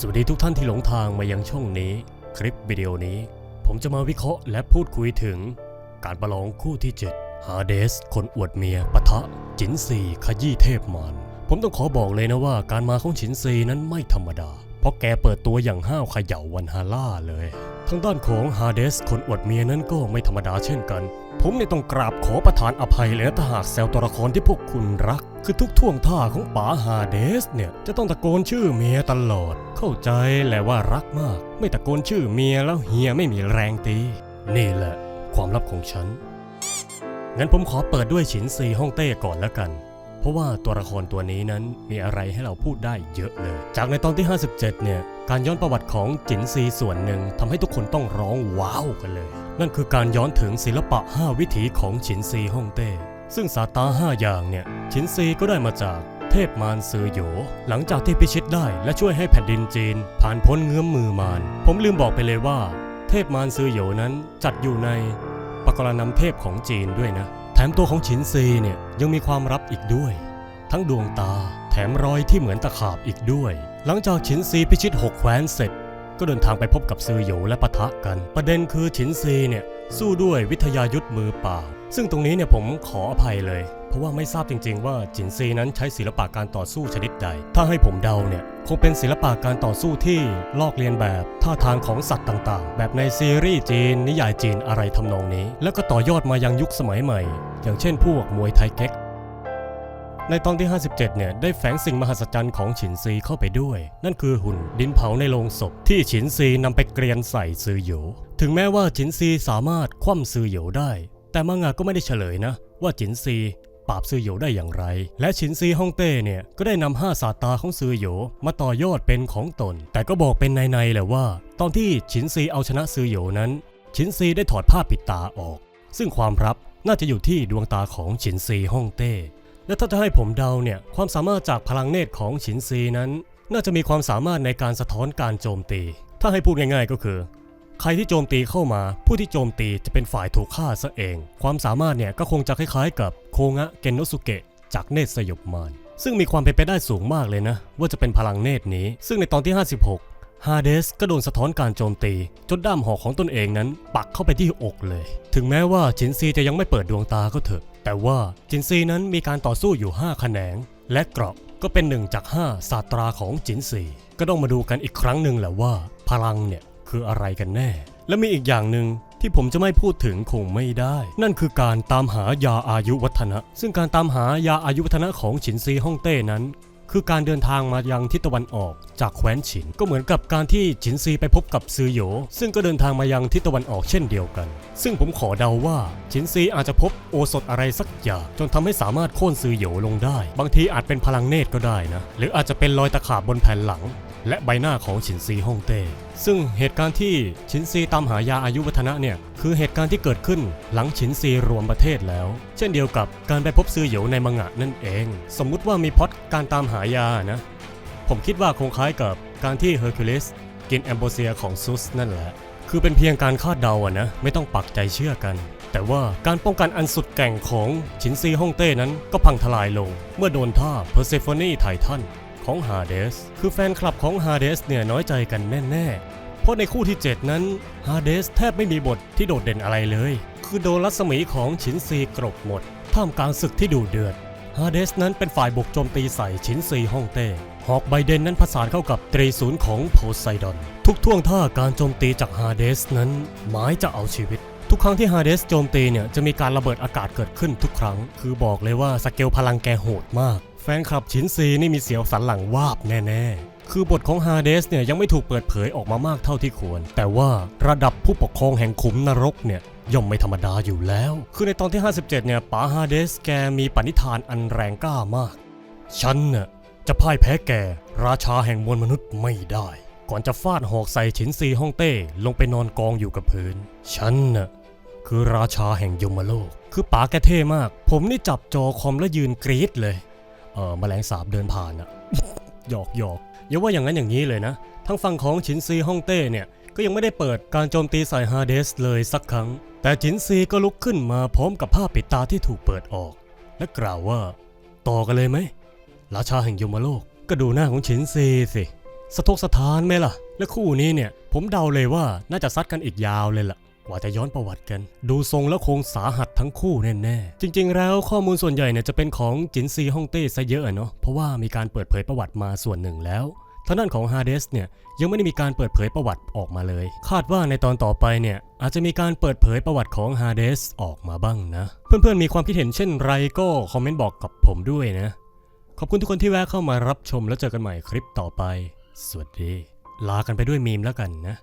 สวัสดีทุกท่านที่หลงทางมายังช่องนี้ คลิปวิดีโอนี้ ผมจะมาวิเคราะห์และพูดคุยถึง การประลองคู่ที่ 7 ฮาเดส คนอวดเมียปะทะ จินซีขยี้เทพมารผมต้องขอบอกเลยนะว่าการมาของจินซีนั้นไม่ธรรมดา เพราะแกเปิดตัวอย่างห้าวเขย่าวันฮาล่าเลย ทางด้านของฮาเดสคนอวดเมียนั้นก็ไม่ธรรมดาเช่นกัน ผมเนี่ยต้องกราบขอประทานอภัยเลยนะถ้าหากแซวตัวละครที่พวกคุณรัก คือทุกท่วงท่าของป๋าฮาเดสเนี่ยจะต้องตะโกนชื่อเมียตลอด เข้าใจแหละว่ารักมาก ไม่ตะโกนชื่อเมียแล้วเฮียไม่มีแรงตี นี่แหละ ความลับของฉันงั้นผมขอเปิดด้วยฉินซีฮ่องเต้ก่อนแล้วกัน เพราะว่าตัวละครตัวนี้นั้นมีอะไรให้เราพูดได้เยอะเลย จากในตอนที่ 57 เนี่ย การย้อนประวัติของจินซีส่วนหนึ่งทำให้ทุกคนต้องร้องว้าวกันเลย นั่นคือการย้อนถึงศิลปะ 5 วิถีของฉินซีฮ่องเต้ ซึ่งสาตา 5 อย่างเนี่ยฉินซีก็ได้มาจากเทพมารซือโหยหลังจากที่พิชิตได้และช่วยให้แผ่นดินจีน ผ่านพ้นเงื้อมมือมาร ผมลืมบอกไปเลยว่า เทพมารซือโยนั้นจัดอยู่ในปกรณำเทพของจีนด้วยนะ ถมตัวของฉินซีเนี่ยยังมีความลับอีกด้วย ทั้งดวงตาแถมรอยที่เหมือนตะขาบอีกด้วย หลังจากฉินซีพิชิตหกแคว้นเสร็จ ก็เดินทางไปพบกับซือโหยและปะทะกัน ประเด็นคือฉินซีเนี่ยสู้ด้วยวิทยายุทธมือเปล่า ซึ่งตรงนี้เนี่ยผมขออภัยเลย เพราะว่าไม่ทราบจริง ๆ ว่าจินซีนั้นใช้ศิลปะการต่อสู้ชนิดใด ถ้าให้ผมเดาเนี่ยคงเป็นศิลปะการต่อสู้ที่ลอกเลียนแบบท่าทางของสัตว์ต่างๆ แบบในซีรีส์จีน นิยายจีนอะไรทำนองนี้ แล้วก็ต่อยอดมายังยุคสมัยใหม่ อย่างเช่นพวกมวยไทเก๊กในตอนที่ 57 เนี่ย ได้แฝงสิ่งมหัศจรรย์ของฉินซีเข้าไปด้วย นั่นคือหุ่นดินเผาในโลงศพ ที่ฉินซีนำไปเกรียนใส่ซือโหยถึงแม้ว่าฉินซีสามารถคว่ำซือโหยได้ แต่มังงะก็ไม่ได้เฉลยนะ ว่าฉินซี ปราบซือโยได้อย่างไร และฉินซีฮ่องเต้เนี่ยก็ได้นำห้าสาตาของซือโยมาต่อยอดเป็นของตน แต่ก็บอกเป็นในๆแหละว่า ตอนที่ฉินซีเอาชนะซือโยนั้น ฉินซีได้ถอดผ้าปิดตาออก ซึ่งความลับน่าจะอยู่ที่ดวงตาของฉินซีฮ่องเต้ และถ้าจะให้ผมเดาเนี่ยความสามารถจากพลังเนตรของฉินซีนั้น น่าจะมีความสามารถในการสะท้อนการโจมตี ถ้าให้พูดง่าย ๆ ก็คือใครที่โจมตีเข้ามา ผู้ที่โจมตีจะเป็นฝ่ายถูกฆ่าซะเอง ความสามารถเนี่ยก็คงจะคล้ายๆกับ คงะเกนโนสุเกะจากเนตรสยบมารซึ่งมีความเป็นไปได้สูงมากเลยนะ ว่าจะเป็นพลังเนตรนี้ ซึ่งในตอนที่ 56 ฮาเดสก็โดนสะท้อนการโจมตี จนด้ามหอกของตนเองนั้น ปักเข้าไปที่อกเลย ถึงแม้ว่าจินซีจะยังไม่เปิดดวงตาก็เถอะ แต่ว่าจินซีนั้นมีการต่อสู้อยู่ 5 แขนง และเกราะก็เป็นหนึ่งจาก 5 ศาสตราของจินซีก็ต้องมาดูกันอีกครั้งหนึ่งแหละว่า พลังเนี่ยคืออะไรกันแน่ และมีอีกอย่างหนึ่ง ที่ผมจะไม่พูดถึงคงไม่ได้ นั่นคือการตามหายาอายุวัฒนะ ซึ่งการตามหายาอายุวัฒนะของฉินซีฮ่องเต้นั้น คือการเดินทางมายังทิศตะวันออกจากแคว้นฉิน ก็เหมือนกับการที่ฉินซีไปพบกับซือโยซึ่งก็เดินทางมายังทิศตะวันออกเช่นเดียวกัน ซึ่งผมขอเดาว่าฉินซีอาจจะพบโอสถอะไรสักอย่างจนทำให้สามารถโค่นซือโยลงได้ บางทีอาจเป็นพลังเนตรก็ได้นะ หรืออาจจะเป็นรอยตะขาบบนแผ่นหลัง และใบหน้าของฉินซีฮ่องเต้ซึ่งเหตุการณ์ที่ฉินซีตามหายาอายุวัฒนะเนี่ยคือเหตุการณ์ที่เกิดขึ้นหลังฉินซีรวมประเทศแล้ว เช่นเดียวกับการไปพบซือโหยวในมังงะนั่นเอง สมมุติว่ามีพอดการตามหายานะ ผมคิดว่าคงคล้ายกับการที่เฮอร์คิวลิสกินแอมโบเซียของซุสนั่นแหละ คือเป็นเพียงการคาดเดาอะนะ ไม่ต้องปักใจเชื่อกัน แต่ว่าการป้องกันอันสุดแก่งของฉินซีฮ่องเต้นั้นก็พังทลายลง เมื่อโดนท่าเพอร์เซฟอนีไททัน ของฮาเดส คือแฟนคลับของฮาเดสเนี่ยน้อยใจกันแน่ๆ เพราะในคู่ที่ 7 นั้นฮาเดสแทบไม่มีบทที่โดดเด่นอะไรเลย คือโดนรัศมีของฉินซีกรบหมด ท่ามกลางศึกที่ดุเดือดฮาเดสนั้นเป็นฝ่ายบุกโจมตีใส่ฉินซีฮ่องเต้หอกไบเดนนั้นผสานเข้ากับตรีศูนย์ของโพไซดอน ทุกท่วงท่าการโจมตีจากฮาเดสนั้นหมายจะเอาชีวิต ทุกครั้งที่ฮาเดสโจมตีเนี่ยจะมีการระเบิดอากาศเกิดขึ้นทุกครั้ง คือบอกเลยว่าสเกลพลังแกโหดมาก แฟนคลับฉินซีนี่มีเสียวสันหลังวาบแน่ๆ คือบทของฮาเดสเนี่ยยังไม่ถูกเปิดเผยออกมามากเท่าที่ควร แต่ว่าระดับผู้ปกครองแห่งขุมนรกเนี่ยย่อมไม่ธรรมดาอยู่แล้ว คือในตอนที่ 57 เนี่ยป๋าฮาเดสแกมีปณิธานอันแรงกล้ามาก ฉันน่ะจะพ่ายแพ้แกราชาแห่งมวลมนุษย์ไม่ได้ ก่อนจะฟาดหอกใส่ฉินซีฮ่องเต้ลงไปนอนกองอยู่กับพื้น ฉันน่ะ คือราชาแห่งยมโลก คือป๋าแกเท่มาก ผมนี่จับจอคอมแล้วยืนกรี๊ดเลย เออแมลงสาบเดินผ่านอะหยอกหยอกอย่าว่าอย่างนั้นอย่างนี้เลยนะ ทั้งฝั่งของฉินซีฮ่องเต้เนี่ย ก็ยังไม่ได้เปิดการโจมตีใส่ฮาเดสเลยสักครั้ง แต่จินซีก็ลุกขึ้นมาพร้อมกับผ้าปิดตาที่ถูกเปิดออก และกล่าวว่า ต่อกันเลยไหมราชาแห่งยมโลกก็ดูหน้าของฉินซีสิสะทกสะทานไหมล่ะ และคู่นี้เนี่ย ผมเดาเลยว่าน่าจะซัดกันอีกยาวเลยล่ะ กว่าจะย้อนประวัติกัน ดูทรงแล้วคงสาหัสทั้งคู่แน่ๆจริง ๆ แล้วข้อมูลส่วนใหญ่เนี่ยจะเป็นของจินซีฮ่องเต้ซะเยอะเนาะเพราะว่ามีการเปิดเผยประวัติมาส่วนหนึ่งแล้วทางด้านของฮาเดสเนี่ยยังไม่ได้มีการเปิดเผยประวัติออกมาเลย คาดว่าในตอนต่อไปเนี่ยอาจจะมีการเปิดเผยประวัติของฮาเดสออกมาบ้างนะ เพื่อนๆมีความคิดเห็นเช่นไรก็คอมเมนต์บอกกับผมด้วยนะ ขอบคุณทุกคนที่แวะเข้ามารับชมแล้วเจอกันใหม่คลิปต่อไป สวัสดี ลากันไปด้วยมีมแล้วกันนะ